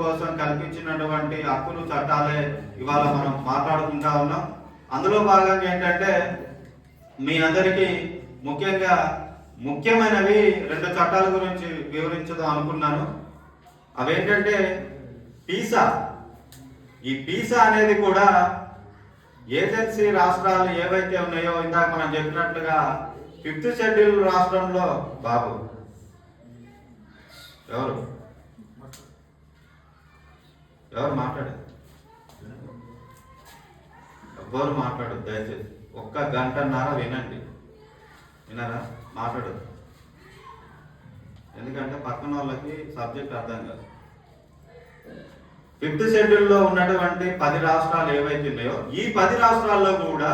కోసం కల్పించినటువంటి హక్కులు చట్టాలే ఇవాళ మనం మాట్లాడుకుంటా ఉన్నాం. అందులో భాగంగా ఏంటంటే మీ అందరికీ ముఖ్యంగా ముఖ్యమైనవి రెండు చట్టాల గురించి వివరించదాం అనుకున్నాను. అవేంటంటే పీసా. ఈ పీసా అనేది కూడా ఏజెన్సీ రాష్ట్రాలు ఏవైతే ఉన్నాయో ఇందాక మనం చెప్పినట్లుగా ఫిఫ్త్ షెడ్యూల్ రాష్ట్రంలో బాబు. ఎవరు? ఎవరు మాట్లాడేది? ఎవ్వరు మాట్లాడదు దయచేసి. ఒక్క గంటన్నర వినండి. వినరా? మాట్లాడదు ఎందుకంటే పక్కన వాళ్ళకి సబ్జెక్ట్ అర్థం కాదు. ఫిఫ్త్ షెడ్యూల్లో ఉన్నటువంటి పది రాష్ట్రాలు ఏవైతే ఉన్నాయో ఈ పది రాష్ట్రాల్లో కూడా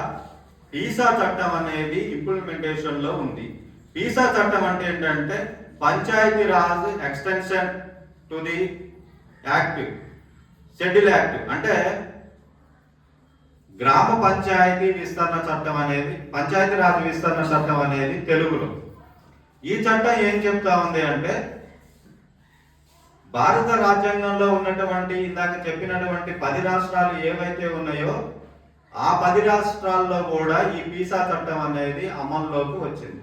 పీసా చట్టం అనేది ఇంప్లిమెంటేషన్లో ఉంది. పీసా చట్టం అంటే ఏంటంటే panchayat raj extension to the active schedule act అంటే గ్రామ పంచాయతీ విస్తరణ చట్టం అనేది పంచాయతీ రాజ్ విస్తరణ చట్టం అనేది తెలుగులో. ఈ చట్టం ఏం చెప్తా ఉంది అంటే భారత రాజ్యాంగంలో ఉన్నటువంటి ఇందాక చెప్పినటువంటి పది రాష్ట్రాలు ఏవైతే ఉన్నాయో ఆ పది రాష్ట్రాల్లో కూడా ఈ పీసా చట్టం అనేది అమల్లోకి వచ్చింది.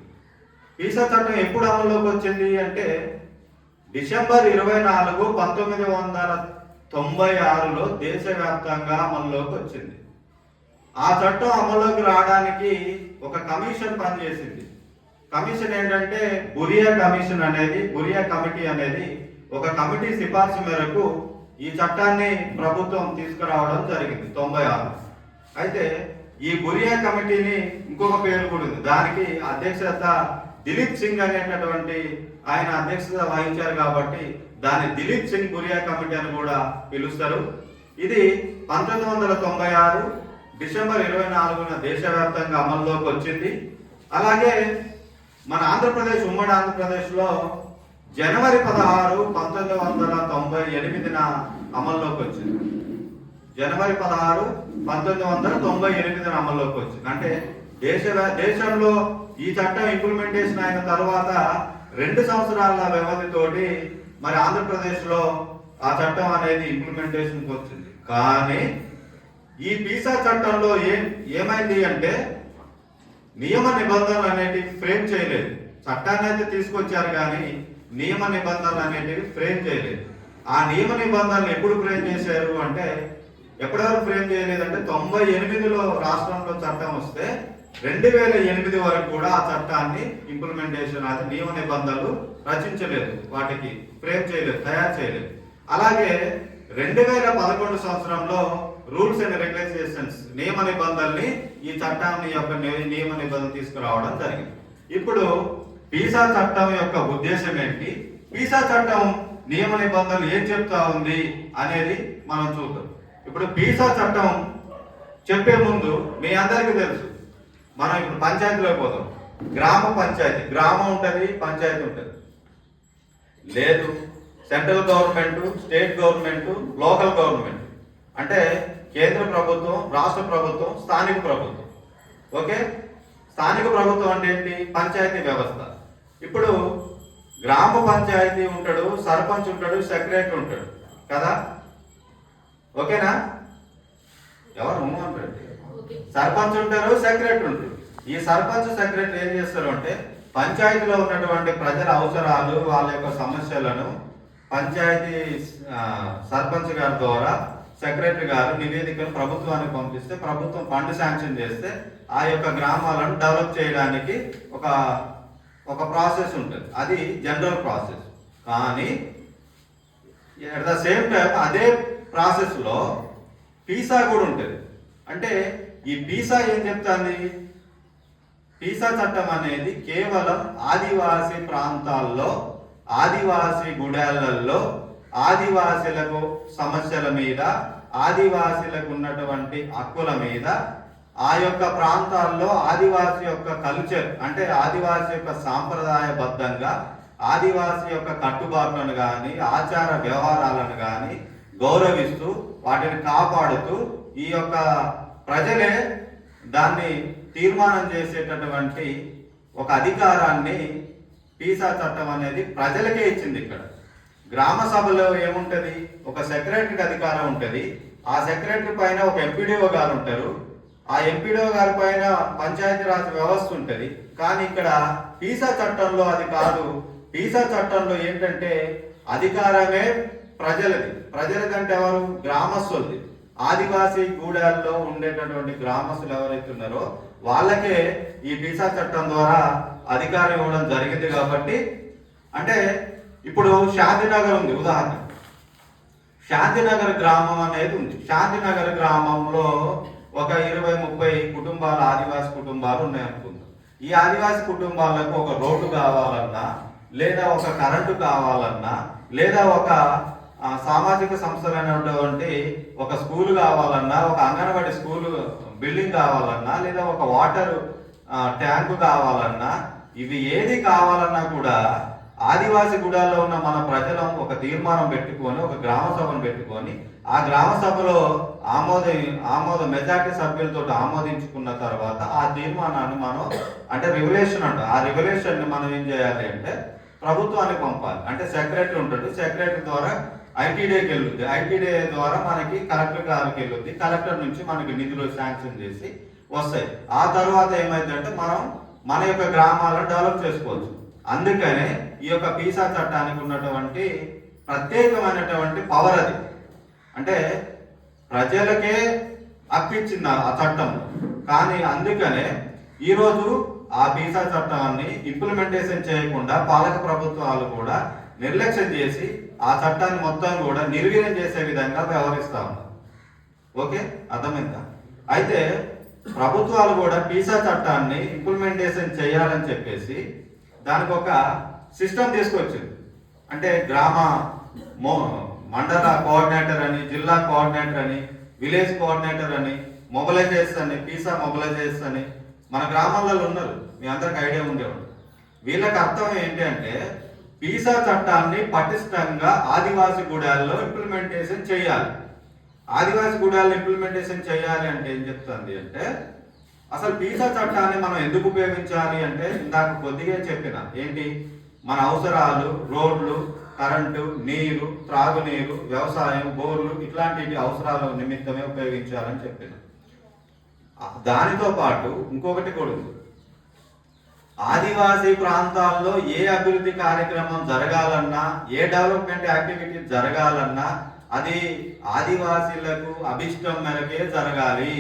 పీసా చట్టం ఎప్పుడు అమల్లోకి వచ్చింది అంటే డిసెంబర్ ఇరవై నాలుగు పంతొమ్మిది వందల తొంభై ఆరులో దేశవ్యాప్తంగా అమల్లోకి వచ్చింది. ఆ చట్టం అమల్లోకి రావడానికి ఒక కమిషన్ పనిచేసింది. కమిషన్ ఏంటంటే బురియా కమిషన్ అనేది బురియా కమిటీ అనేది ఒక కమిటీ సిఫార్సు మేరకు ఈ చట్టాన్ని ప్రభుత్వం తీసుకురావడం జరిగింది తొంభై ఆరు అయితే ఈ బురియా కమిటీని ఇంకొక పేరు కూడా ఉంది. దానికి అధ్యక్షత దిలీప్ సింగ్ అనేటటువంటి ఆయన అధ్యక్షత వహించారు కాబట్టి దాన్ని దిలీప్ సింగ్ బురియా కమిటీ అని కూడా పిలుస్తారు. ఇది పంతొమ్మిది వందల తొంభై ఆరు డిసెంబర్ ఇరవై నాలుగున దేశవ్యాప్తంగా అమల్లోకి వచ్చింది. అలాగే మన ఆంధ్రప్రదేశ్ ఉమ్మడి ఆంధ్రప్రదేశ్లో జనవరి పదహారు పంతొమ్మిది వందల తొంభై ఎనిమిదిన అమల్లోకి వచ్చింది. జనవరి పదహారు పంతొమ్మిది వందల తొంభై ఎనిమిదిన అమల్లోకి వచ్చింది. అంటే దేశ దేశంలో ఈ చట్టం ఇంప్లిమెంటేషన్ అయిన తర్వాత రెండు సంవత్సరాల వ్యవధితోటి మరి ఆంధ్రప్రదేశ్లో ఆ చట్టం అనేది ఇంప్లిమెంటేషన్కి వచ్చింది. కానీ ఈ పీసా చట్టంలో ఏం ఏమైంది అంటే నియమ నిబంధనలు అనేటివి ఫ్రేమ్ చేయలేదు. చట్టాన్ని అయితే తీసుకొచ్చారు కానీ నియమ నిబంధనలు అనేటివి ఫ్రేమ్ చేయలేదు. ఆ నియమ నిబంధనలు ఎప్పుడు ఫ్రేమ్ చేశారు అంటే ఎప్పటివరకు ఫ్రేమ్ చేయలేదంటే తొంభై ఎనిమిదిలో రాష్ట్రంలో చట్టం వస్తే రెండు వేల ఎనిమిది వరకు కూడా ఆ చట్టాన్ని ఇంప్లిమెంటేషన్ అది నియమ నిబంధనలు రచించలేదు. వాటికి ఫ్రేమ్ చేయలేదు తయారు చేయలేదు. అలాగే రెండు వేల పదకొండు సంవత్సరంలో రూల్స్ అండ్ రెగ్యులేషన్స్ నియమ నిబంధనల్ని ఈ చట్టాన్ని యొక్క నియమ నిబంధన తీసుకురావడం జరిగింది. ఇప్పుడు పీసా చట్టం యొక్క ఉద్దేశం ఏంటి? పీసా చట్టం నియమ నిబంధనలు ఏం చెప్తా ఉంది అనేది మనం చూద్దాం. ఇప్పుడు పీసా చట్టం చెప్పే ముందు మీ అందరికీ తెలుసు. మనం ఇప్పుడు పంచాయతీలోకి పోదాం గ్రామ పంచాయతీ. గ్రామం ఉంటుంది పంచాయతీ ఉంటుంది. లేదు central government state government local government. అంటే కేంద్ర ప్రభుత్వం రాష్ట్ర ప్రభుత్వం స్థానిక ప్రభుత్వం. ఓకే? స్థానిక ప్రభుత్వం అంటే ఏంటి? పంచాయతీ వ్యవస్థ. ఇప్పుడు గ్రామ పంచాయతీ ఉంటాడు సర్పంచ్ ఉంటాడు సెక్రటరీ ఉంటాడు. కదా? ఓకేనా? ఎవరు ఉమ్మంటాడు సర్పంచ్ ఉంటారు సెక్రటరీ ఉంటారు. ఈ సర్పంచ్ సెక్రటరీ ఏం చేస్తారు అంటే పంచాయతీలో ఉన్నటువంటి ప్రజల అవసరాలు వాళ్ళ యొక్క సమస్యలను పంచాయతీ సర్పంచ్ గారి ద్వారా సెక్రటరీ గారు నివేదికను ప్రభుత్వానికి పంపిస్తే ప్రభుత్వం ఫండ్ శాంక్షన్ చేస్తే ఆ యొక్క గ్రామాలను డెవలప్ చేయడానికి ఒక ఒక ప్రాసెస్ ఉంటుంది. అది జనరల్ ప్రాసెస్. కానీ అట్ ద సేమ్ టైం అదే ప్రాసెస్లో పీసా కూడా ఉంటుంది. అంటే ఈ పీసా ఏం చెప్తాంది? పీసా చట్టం అనేది కేవలం ఆదివాసీ ప్రాంతాల్లో ఆదివాసీ గుడాలలో ఆదివాసులకు సమస్యల మీద ఆదివాసీలకు ఉన్నటువంటి హక్కుల మీద ఆ యొక్క ప్రాంతాల్లో ఆదివాసీ యొక్క కల్చర్ అంటే ఆదివాసీ యొక్క సాంప్రదాయబద్ధంగా ఆదివాసీ యొక్క కట్టుబాట్లను కానీ ఆచార వ్యవహారాలను కానీ గౌరవిస్తూ వాటిని కాపాడుతూ ఈ యొక్క ప్రజలే దాన్ని తీర్మానం చేసేటటువంటి ఒక అధికారాన్ని పీసా చట్టం అనేది ప్రజలకే ఇచ్చింది ఇక్కడ. గ్రామ సభలో ఏముంటుంది? ఒక సెక్రటరీకి అధికారం ఉంటుంది. ఆ సెక్రటరీ పైన ఒక ఎంపీడీఓ గారు ఉంటారు. ఆ ఎంపీడీఓ గారి పైన పంచాయతీరాజ్ వ్యవస్థ ఉంటుంది. కానీ ఇక్కడ పీసా చట్టంలో అది కాదు. పీసా చట్టంలో ఏంటంటే అధికారమే ప్రజలది. ప్రజలదంటే ఎవరు? గ్రామస్తులది. ఆదివాసీ గూడాల్లో ఉండేటటువంటి గ్రామస్తులు ఎవరైతే ఉన్నారో వాళ్ళకే ఈ పీసా చట్టం ద్వారా అధికారం ఇవ్వడం జరిగింది కాబట్టి అంటే ఇప్పుడు శాంతినగర్ ఉంది ఉదాహరణ. శాంతినగర్ గ్రామం అనేది ఉంది. శాంతినగర్ గ్రామంలో ఒక ఇరవై ముప్పై కుటుంబాలు ఆదివాసి కుటుంబాలు ఉన్నాయనుకుందాం ఈ ఆదివాసి కుటుంబాలకు ఒక రోడ్డు కావాలన్నా లేదా ఒక కరెంటు కావాలన్నా లేదా ఒక సామాజిక సంస్థలు సంస్థలైనటువంటి ఒక స్కూల్ కావాలన్నా ఒక అంగన్వాడీ స్కూల్ బిల్డింగ్ కావాలన్నా లేదా ఒక వాటర్ ట్యాంకు కావాలన్నా ఇవి ఏది కావాలన్నా కూడా ఆదివాసి గుడాల్లో ఉన్న మన ప్రజలం ఒక తీర్మానం పెట్టుకొని ఒక గ్రామ సభను పెట్టుకొని ఆ గ్రామ సభలో ఆమోద ఆమోద మెజార్టీ సభ్యులతో ఆమోదించుకున్న తర్వాత ఆ తీర్మానాన్ని మనం అంటే రెగ్యులేషన్ అంట. ఆ రెగ్యులేషన్ మనం ఏం చేయాలి అంటే ప్రభుత్వానికి పంపాలి. అంటే సెక్రటరీ ఉంటాడు. సెక్రటరీ ద్వారా ఐటీడీకి వెళ్ళుద్ది ఐటీడే ద్వారా మనకి కలెక్టర్ గారికి వెళ్ళుద్ది కలెక్టర్ నుంచి మనకి నిధులు శాంక్షన్ చేసి వస్తాయి. ఆ తర్వాత ఏమైందంటే మనం మన యొక్క గ్రామాలను డెవలప్ చేసుకోవచ్చు. అందుకనే ఈ యొక్క పీసా చట్టానికి ఉన్నటువంటి ప్రత్యేకమైనటువంటి పవర్ అది. అంటే ప్రజలకే అప్పించింది ఆ చట్టం. కానీ అందుకనే ఈరోజు ఆ పీసా చట్టాన్ని ఇంప్లిమెంటేషన్ చేయకుండా పాలక ప్రభుత్వాలు కూడా నిర్లక్ష్యం చేసి ఆ చట్టాన్ని మొత్తం కూడా నిర్వీర్యం చేసే విధంగా వ్యవహరిస్తా ఉన్నారు. ఓకే? అర్థమైందా? అయితే ప్రభుత్వాలు కూడా పీసా చట్టాన్ని ఇంప్లిమెంటేషన్ చేయాలని చెప్పేసి దానికి ఒక సిస్టమ్ తీసుకొచ్చింది అంటే గ్రామ మండల కోఆర్డినేటర్ అని జిల్లా కోఆర్డినేటర్ అని విలేజ్ కోఆర్డినేటర్ అని మొబలైజేస్ అని పీసా మొబలైజేస్ అని మన గ్రామాలలో ఉన్నారు. మీ అందరికి ఐడియా ఉండేవాడు వీళ్ళకి అర్థం ఏంటి అంటే పీసా చట్టాన్ని పటిష్టంగా ఆదివాసి గూడాల్లో ఇంప్లిమెంటేషన్ చేయాలి. ఆదివాసి గూడాల్లో ఇంప్లిమెంటేషన్ చేయాలి అంటే ఏం చెప్తుంది అంటే అసలు పీసా చట్టాన్ని మనం ఎందుకు ఉపయోగించాలి అంటే ఇందాక కొద్దిగా చెప్పిన ఏంటి? మన అవసరాలు రోడ్లు కరెంటు నీరు త్రాగునీరు వ్యవసాయం బోర్లు ఇట్లాంటి అవసరాల నిమిత్తమే ఉపయోగించాలని చెప్పిన. దానితో పాటు ఇంకొకటి కూడా ఆదివాసీ ప్రాంతాల్లో ఏ అభివృద్ధి కార్యక్రమం జరగాలన్నా ఏ డెవలప్మెంట్ యాక్టివిటీ జరగాలన్నా అది ఆదివాసీలకు అభిష్టం మేరకే జరగాలి.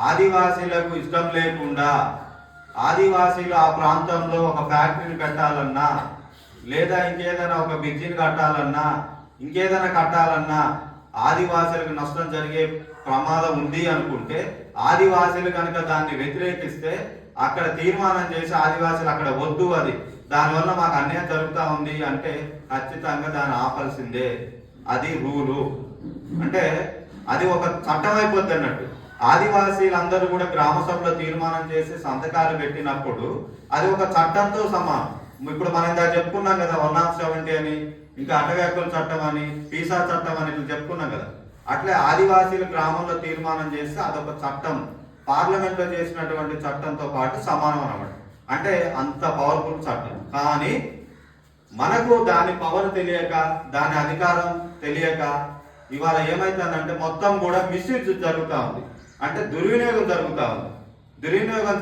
ఆదివాసీలకు ఇష్టం లేకుండా ఆదివాసీలు ఆ ప్రాంతంలో ఒక ఫ్యాక్టరీని పెట్టాలన్నా లేదా ఇంకేదైనా ఒక బ్రిడ్జిని కట్టాలన్నా ఇంకేదైనా కట్టాలన్నా ఆదివాసీలకు నష్టం జరిగే ప్రమాదం ఉంది అనుకుంటే ఆదివాసీలు కనుక దాన్ని వ్యతిరేకిస్తే అక్కడ తీర్మానం చేసి ఆదివాసీలు అక్కడ వద్దు అది. దానివల్ల మాకు అన్యాయం జరుగుతూ ఉంది అంటే ఖచ్చితంగా దాన్ని ఆపాల్సిందే. అది రూలు. అంటే అది ఒక చట్టం అయిపోద్ది అన్నట్టు. ఆదివాసీలందరూ కూడా గ్రామ సభలో తీర్మానం చేసి సంతకాలు పెట్టినప్పుడు అది ఒక చట్టంతో సమానం. ఇప్పుడు మనం ఇందాక చెప్పుకున్నాం కదా వన్ ఆఫ్ సెవెంటీ అని ఇంకా అటవ్యాకుల చట్టం అని పీసా చట్టం అని ఇట్లా చెప్పుకున్నాం కదా. అట్లే ఆదివాసీలు గ్రామంలో తీర్మానం చేస్తే అదొక చట్టం. పార్లమెంట్లో చేసినటువంటి చట్టంతో పాటు సమానం అనమాట అంటే అంత పవర్ఫుల్ చట్టం. కానీ మనకు దాని పవర్ తెలియక దాని అధికారం తెలియక ఇవాళ ఏమైతుందంటే మొత్తం కూడా మిస్యూజ్ జరుగుతా ఉంది. అంటే దుర్వినియోగం జరుగుతా ఉంది. దుర్వినియోగం